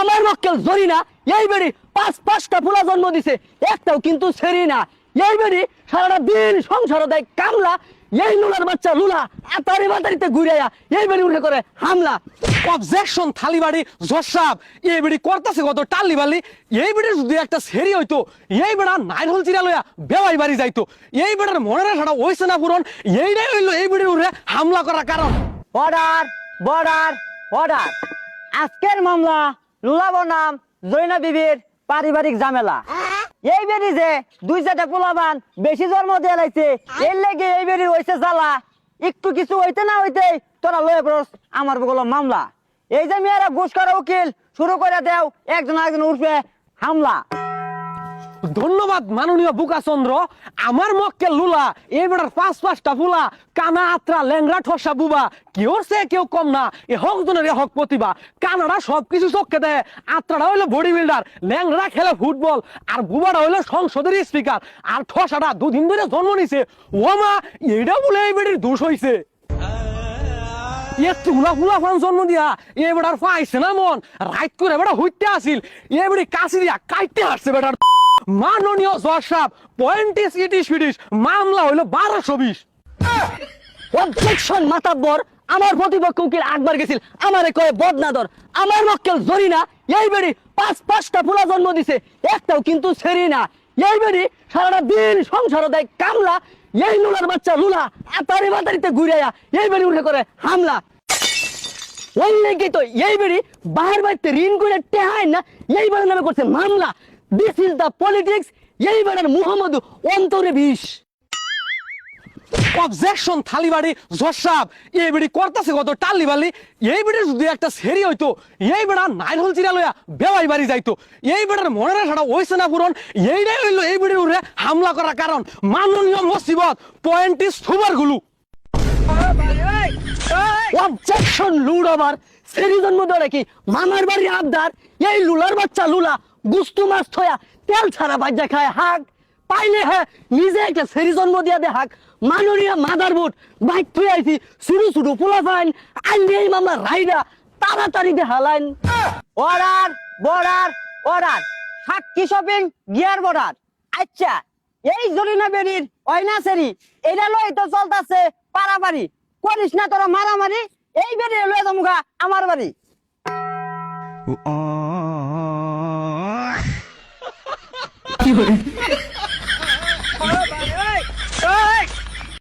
আমার মক্কেল জরি না এই বেড়ি পাঁচ পাঁচটা ফুলা জন্ম দিছে একটাও কিন্তু ছেড়ি না। এই বেড়ি সারাটা দিন সংসার দেয় কামলা এই লুলার বাচ্চা লুলা আতারি বাতারিতে ঘুরাইয়া এই বেড়ি উঠে করে হামলা। অবজেকশন থালিবাড়ি জসাব এই বেড়ি করতেছে কত টালি বালি এই বেড়ির যদি একটা সেরি হইতো এই বেড়া নাইন হল চিরা লইয়া বেওয়াই বাড়ি যাইতো। এই বেড়ার মনের আশাটা ওইছে না পূরণ এইটাই হইল এই বেড়ির উঠে হামলা করার কারণ। অর্ডার বর্ডার অর্ডার আজকের মামলা লুলা জৈনা বিবির পারিবারিক ঝামেলা। এই বেরি যে দুই চারটা পোলাবান বেশি জন্ম দিয়ে লাইছে, এর লেগে এই বেরি জ্বালা। একটু কিছু হইতে না হইতে তোরা লয়ে পড়স আমার বগল মামলা। এই যে মেয়েরা ঘুষ করা উকিল, শুরু করে দেও, একজন একজন উঠবে, হামলা। ধন্যবাদ, মাননীয় বুকাচন্দ্র। আমার মক্কে লুলা পাঁচ পাঁচটা ফুলা, কানা আত্রা ঠসা বুবা সে কেউ কম না, এ হক জনের হক প্রতিভা। কানাডা সবকিছু দেয়, আত্রাটা হইল বডি বিল্ডার খেলে ফুটবল, আর বুবাটা হইল সংসদের স্পিকার, আর ঠসাটা দুদিন ধরে জন্ম নিছে। ও মা এইটা বলে এই বেড়ির দোষ হইছে। এতগুলা ফুলা ফান জন্ম দিয়া এ বেটার পাইছে না মন রাইট করে বেটা হইতে আসিল এ কাশি দিয়া কাইতে আসছে বেটার মাননীয় ফিটিস মামলা বারোশো বিশ। অবজেকশন মাতাব্বর। আমার প্রতিপক্ষ উকিল গেছিল। আমারে কয়ে, বদনাদর। আমার মক্কেল এই বেড়ি পাঁচ পাঁচটা জন্ম দিছে। একটাও কিন্তু ছেড়ি না। এই বেড়ি সারাটা দিন সংসার দেয় কামলা। এই লুলার বাচ্চা লুলা, আতারি বাতারিতে ঘুরাইয়া এই বেড়ি উঠে করে হামলা। ওই তো এই বেড়ি বাহার বাড়িতে ঋণ করে না, এই বেড়ার নামে করছে মামলা। দিস ইজ দ্য পলিটিক্স এই বেড়ার মুহাম্মদ অন্তরে বিষ। অবজেকশন থালিবাড়ি জজ সাহেব এই বেড়ি করতেছে কত টালি বালি এই বেড়ির যদি একটা সেরি হইতো, এই বেড়া নাইন হল চিরা লইয়া বেওয়াই বাড়ি যাইতো। এই বেড়ার মনের আশাটা ওইছে না পূরণ। এইটাই হইল এই বেড়ির উঠে হামলা করার কারণ। মাননীয় মুসিবত পয়েন্টিস সুবার গুলু। অবজেকশন লুড আবার সেরি জন্ম ধরে কি মামার বাড়ি আবদার। এই লুলার বাচ্চা লুলা। গুস্তু মাছ থয়া তেল ছাড়া বাজ্যা খায় হাক পাইলে হ্যাঁ নিজে একটা সেরি জন্ম দিয়া দে হাক মাননীয় মাদার বুট বাইক থুই আইছি শুরু শুরু পোলা ফাইন। আইলে এই মামলা রাইডা তাড়াতাড়ি দে হালাইন। Order border order. সাক্ষী শপিং গিয়ার বর্ডার। আচ্ছা এই জরিনা বেরির অয়না সেরি এটা লই তো চলতাছে পারাপারি। করিস না তোরা মারামারি এই বেরিয়ে লয়ে যামুগা আমার বাড়ি। You.